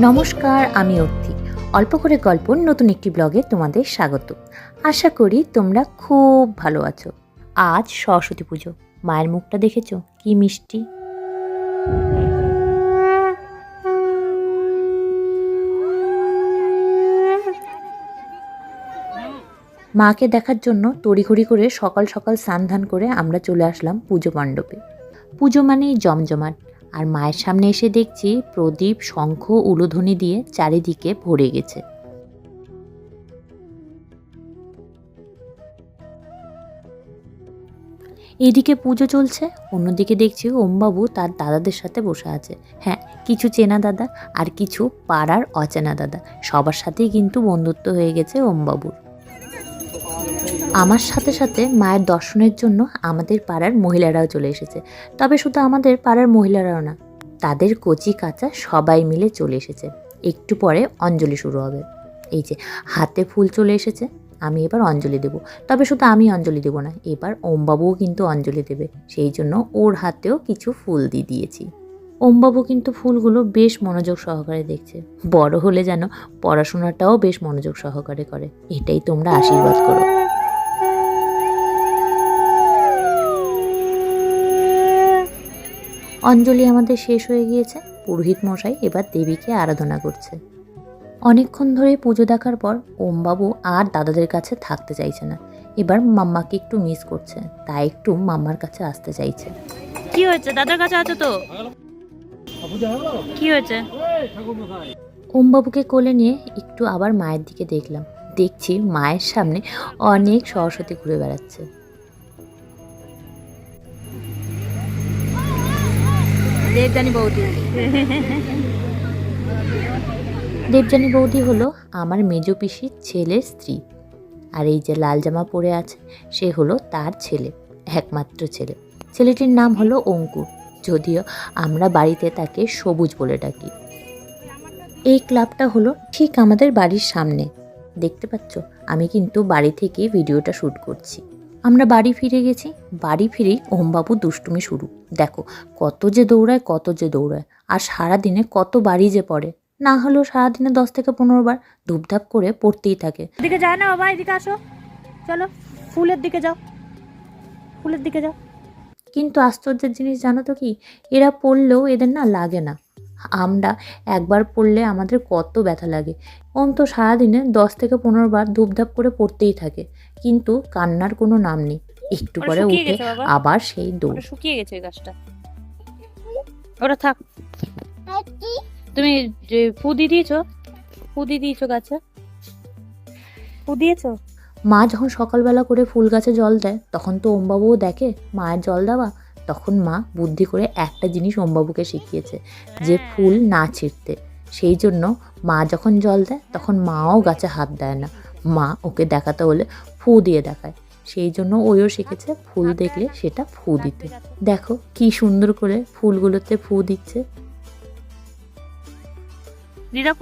নমস্কার, আমি অর্থি অল্প করে গল্প নতুন একটি ব্লগে তোমাদের স্বাগত। আশা করি তোমরা খুব ভালো আছো। আজ সরস্বতী পুজো। মায়ের মুখটা দেখেছ? কি মিষ্টি। মাকে দেখার জন্য তড়িঘড়ি করে সকাল সকাল স্নান ধান করে আমরা চলে আসলাম পুজো মণ্ডপে। পুজো মানেই জমজমাট। আর মায়ের সামনে এসে দেখছি প্রদীপ, শঙ্খ উলুধ্বনি দিয়ে চারিদিকে ভরে গেছে। এদিকে পুজো চলছে, অন্যদিকে দেখছি ওমবাবু তার দাদাদের সাথে বসে আছে। হ্যাঁ কিছু চেনা দাদা আর কিছু পাড়ার অচেনা দাদা। সবার সাথেই কিন্তু বন্ধুত্ব হয়ে গেছে ওমবাবুর। আমার সাথে সাথে মায়ের দর্শনের জন্য আমাদের পাড়ার মহিলারাও চলে এসেছে। তবে শুধু আমাদের পাড়ার মহিলারাও না, তাদের কচি কাঁচা সবাই মিলে চলে এসেছে। একটু পরে অঞ্জলি শুরু হবে। এই যে, হাতে ফুল চলে এসেছে, আমি এবার অঞ্জলি দেব। তবে শুধু আমি অঞ্জলি দেব না, এবার ওমবাবুও কিন্তু অঞ্জলি দেবে। সেই জন্য ওর হাতেও কিছু ফুল দিয়ে দিয়েছি। ওমবাবু কিন্তু ফুলগুলো বেশ মনোযোগ সহকারে দেখছে। বড় হলে যেন পড়াশোনাটাও বেশ মনোযোগ সহকারে করে। এটাই তোমরা আশীর্বাদ করো। অঞ্জলি আমাদের শেষ হয়ে গিয়েছে। পুরোহিত মশাই এবার দেবীকে আরাধনা করছে। অনেকক্ষণ ধরে পুজো দেখার পর ওমবাবু আর দাদাদের কাছে থাকতে চাইছে না। এবার মাম্মাকে একটু মিস করছে তাই একটু মাম্মার কাছে আসতে চাইছে। কি হয়েছে? দাদার কাছে আছো তো? কি হয়েছে? ওমবাবুকে কোলে নিয়ে একটু আবার মায়ের দিকে দেখলাম। দেখছি মায়ের সামনে অনেক সরস্বতী ঘুরে বেড়াচ্ছে। দেবজানি বৌদি। দেবযানী বৌদি হলো আমার মেজ পিসির ছেলের স্ত্রী। আর এই যে লাল জামা পরে আছে, সে হলো তার ছেলে, একমাত্র ছেলে। ছেলেটির নাম হলো অঙ্কুর, যদিও আমরা বাড়িতে তাকে সবুজ বলে ডাকি। এই ক্লাবটা হলো ঠিক আমাদের বাড়ির সামনে। দেখতে পাচ্ছ, আমি কিন্তু বাড়ি থেকে ভিডিওটা শ্যুট করছি। আমরা বাড়ি ফিরে গেছি। বাড়ি ফিরেই ওমবাবু দুষ্টুমি শুরু। দেখো কত যে দৌড়ায় কত যে দৌড়ায়। আর সারা দিনে কত বাড়ি যে পড়ে। না হলেও সারাদিনে দশ থেকে পনেরো বার ধূপধাপ করে পড়তেই থাকে। এদিকে যায় না বাবা এদিকে আসো। চলো ফুলের দিকে যাও। ফুলের দিকে যাও। কিন্তু আশ্চর্যের জিনিস জানো তো কি? এরা পড়লেও এদের না লাগে না। আমরা একবার পড়লে আমাদের কত ব্যথা লাগে। অন্ত সারাদিনে দশ থেকে পনেরো বার ধূপধাপ করে পড়তেই থাকে কিন্তু কান্নার কোনো নাম নেই। একটু পরে উঠে আবার সেই দৌড়। ওটা শুকিয়ে গেছে গাছটা। ওটা থাক। তুমি যে ফু দিয়ে দিয়েছ ফু দিয়ে দিয়েছ গাছে। ফু দিয়েছ? মা যখন সকালবেলা করে ফুল গাছে জল দেয় তখন তো ওমবাবুও দেখে মায়ের জল দেওয়া তখন মা বুদ্ধি করে একটা জিনিস ওমবাবুকে শিখিয়েছে, যে ফুল না ছিঁড়তে। সেই জন্য মা যখন জল দেয়, তখন মাও গাছে হাত দেয় না। মা ওকে দেখাতে হলে ফু দিয়ে দেখায়। সেই জন্য ওইও শিখেছে ফুল দেখলে সেটা ফু দিতে। দেখো কি সুন্দর করে ফুলগুলোতে ফু দিচ্ছে। দিদা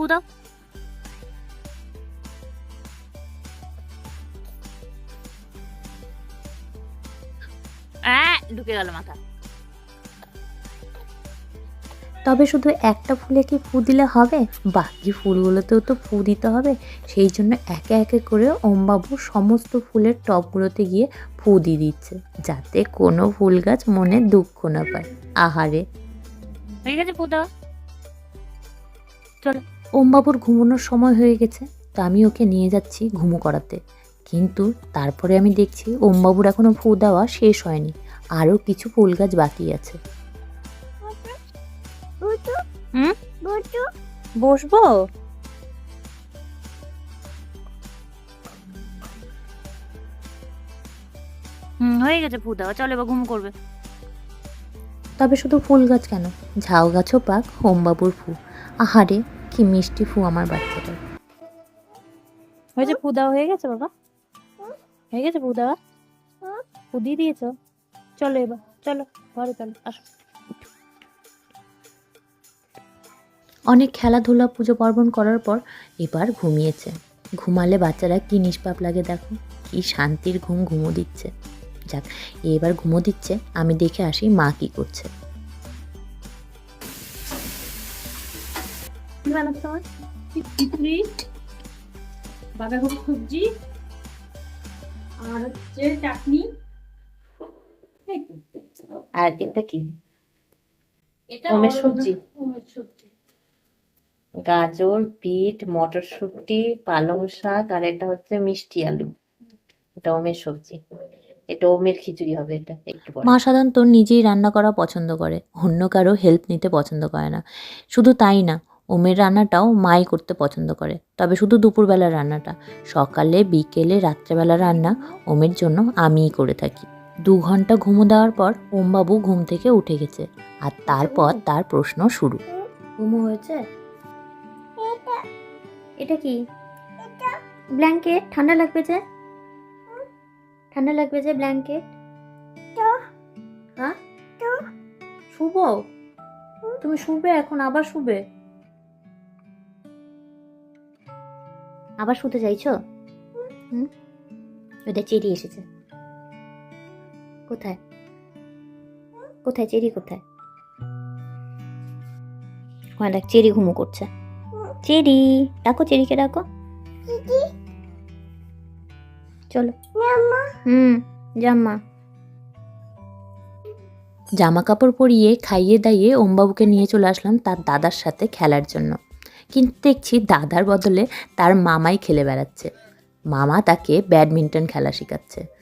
ঢুকে গেল মাথা। তবে শুধু একটা ফুলে কি ফু দিলে হবে? বাকি ফুলগুলোতেও তো ফু দিতে হবে। সেই জন্য একে একে করে ওমবাবু সমস্ত ফুলের টবগুলোতে গিয়ে ফু দিয়ে দিচ্ছে যাতে কোনো ফুল গাছ মনে দুঃখ না পায়। আহারে। হয়ে গেছে ফু দাও। চলো। ওমবাবুর ঘুমানোর সময় হয়ে গেছে তো আমি ওকে নিয়ে যাচ্ছি ঘুমো করাতে। কিন্তু তারপরে আমি দেখছি ওমবাবুর এখনও ফু দেওয়া শেষ হয়নি। আরও কিছু ফুল গাছ বাকি আছে। হুম? বসবো? হুম হয়ে গেছে ফু দাও চলো এবার ঘুম করবে। তবে শুধু ফুল গাছ কেন? ঝাউ গাছও পাক হোমবাবুর ফু। আহারে কি মিষ্টি ফু আমার বাচ্চাটা হয়েছে ফু দেওয়া হয়ে গেছে বাবা? হয়ে গেছে ফু দেওয়া? ফু দিয়ে দিয়েছ? চলো এবার চলো ঘরে চলো আসো। অনেক খেলাধুলা পুজো পার্বণ করার পর এবার ঘুমিয়েছে। ঘুমালে বাচ্চারা কি নিষ্পাপ লাগে দেখো কি শান্তির ঘুম ঘুমো দিচ্ছে। যাক এবার ঘুমো দিচ্ছে আমি দেখে আসি মা কি করছে। বাঁধাকপি সবজি আর হচ্ছে চাটনি। আর এটা কি ওমের সবজি? গাজর বিট মটরশুঁটি পালং শাক আর এটা হচ্ছে মিষ্টি আলু। এটা ওমের সবজি। এটা ওমের খিচুড়ি হবে এটা একটু মা সাধারণত নিজেই রান্না করা পছন্দ করে। অন্য কারও হেল্প নিতে পছন্দ করে না। শুধু তাই না ওমের রান্নাটাও মাই করতে পছন্দ করে। তবে শুধু দুপুরবেলার রান্নাটা। সকালে বিকেলে রাত্রেবেলা রান্না ওমের জন্য আমিই করে থাকি। দু ঘণ্টা ঘুমো দেওয়ার পর ওমবাবু ঘুম থেকে উঠে গেছে আর তারপর তার প্রশ্ন শুরু। ঘুমো হয়েছে? এটা কি? ব্ল্যাঙ্কেট? ঠান্ডা লাগবে যে? ঠান্ডা লাগবে যে ব্ল্যাঙ্কেট? হ্যাঁ? শুভ? তুমি শুবে এখন আবার শুবে? আবার শুতে চাইছো? হুম। ওটা চেরি এসেছে। কোথায়? কোথায় চেরি কোথায়? ওখানে দেখ চেরি ঘুমো করছে। চেরি ডাকো চেরিকে ডাকো। চলো। হুম জাম্মা জামা। কাপড় পরিয়ে খাইয়ে দাইয়ে ওমবাবুকে নিয়ে চলে আসলাম তার দাদার সাথে খেলার জন্য। কিন্তু দেখছি দাদার বদলে তার মামাই খেলে বেড়াচ্ছে। মামা তাকে ব্যাডমিন্টন খেলা শেখাচ্ছে।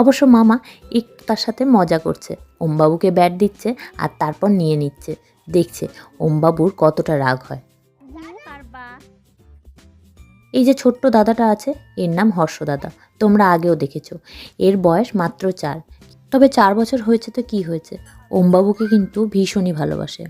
অবশ্য মামা একটু তার সাথে মজা করছে। ওমবাবুকে ব্যাট দিচ্ছে আর তারপর নিয়ে নিচ্ছে। দেখছে ওমবাবুর কতটা রাগ হয়। এই যে ছোট্ট দাদাটা আছে এর নাম হর্ষ দাদা। তোমরা আগেও দেখেছ। এর বয়স মাত্র চার। তবে চার বছর হয়েছে তো কি হয়েছে? ওমবাবুকে কিন্তু ভীষণই ভালোবাসে।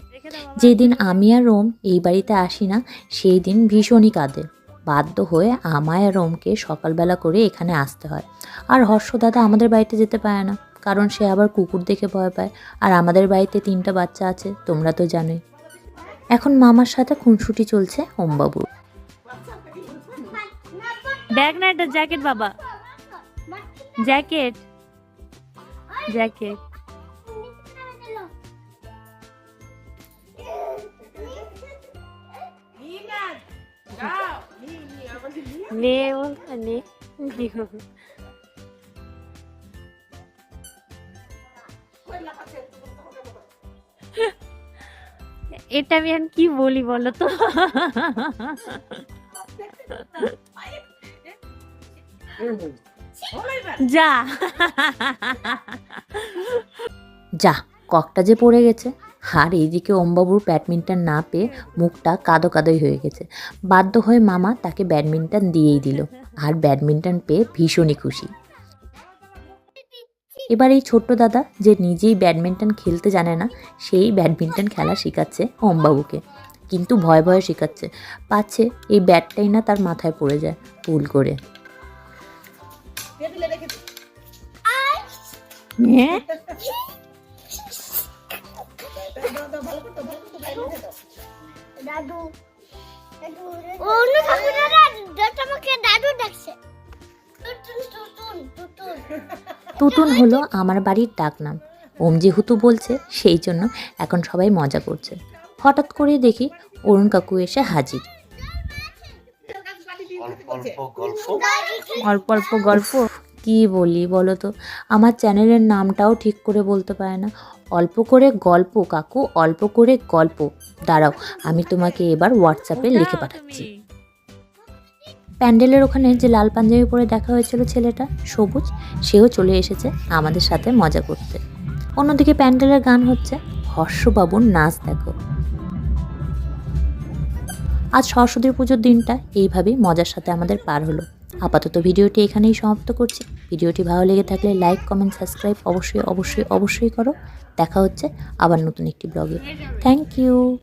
যেদিন আমি আর ওম এই বাড়িতে আসি না সেই দিন ভীষণই কাঁদে। বাধ্য হয়ে আমায় আর ওমকে সকালবেলা করে এখানে আসতে হয়। আর হর্ষ দাদা আমাদের বাড়িতে যেতে পারে না, কারণ সে আবার কুকুর দেখে ভয় পায়। আর আমাদের বাড়িতে তিনটা বাচ্চা আছে, তোমরা তো জানোই। এখন মামার সাথে খুনসুটি চলছে ওমবাবুর। ব্যাগ না এটা জ্যাকেট বাবা। জ্যাকেট। জ্যাকেট। নে নে এটা আমি এখন কি বলি বলো তো? যা। যা ককটা যে পড়ে গেছে। আর এইদিকে ওমবাবুর ব্যাডমিন্টন না পেয়ে মুখটা কাদো কাদোই হয়ে গেছে। বাধ্য হয়ে মামা তাকে ব্যাডমিন্টন দিয়েই দিল। আর ব্যাডমিন্টন পেয়ে ভীষণই খুশি। এবার এই ছোট্ট দাদা যে নিজেই ব্যাডমিন্টন খেলতে জানে না সেই ব্যাডমিন্টন খেলা শেখাচ্ছে ওমবাবুকে কিন্তু ভয় ভয়ে শেখাচ্ছে। পাচ্ছে এই ব্যাটটাই না তার মাথায় পড়ে যায় ভুল করে। হ্যাঁ দাদু দাদু অন্য ঠাকুরেরা আমাকে দাদু ডাকছে টুটুন টুটুন টুটুন তুতুন হলো আমার বাড়ির ডাকনাম। ওম যেহেতু বলছে সেই জন্য এখন সবাই মজা করছে। হঠাৎ করে দেখি অরুণ কাকু এসে হাজির। অল্প অল্প গল্প। কি বলি বলো তো? আমার চ্যানেলের নামটাও ঠিক করে বলতে পারে না। অল্প করে গল্প কাকু অল্প করে গল্প। দাঁড়াও আমি তোমাকে এবার হোয়াটসঅ্যাপে লিখে পাঠাচ্ছি। প্যান্ডেলের ওখানে যে লাল পাঞ্জাবি পরে দেখা হয়েছিল ছেলেটা সবুজ সেও চলে এসেছে আমাদের সাথে মজা করতে। অন্যদিকে প্যান্ডেলের গান হচ্ছে হর্ষবাবুর নাচ দেখো। আজ সরস্বতী পুজোর দিনটা এইভাবেই মজার সাথে আমাদের পার হলো। আপাতত ভিডিওটি এখানেই সমাপ্ত করছি। ভিডিওটি ভালো লেগে থাকলে লাইক কমেন্ট সাবস্ক্রাইব অবশ্যই অবশ্যই অবশ্যই করো। দেখা হচ্ছে আবার নতুন একটি ব্লগে। Thank you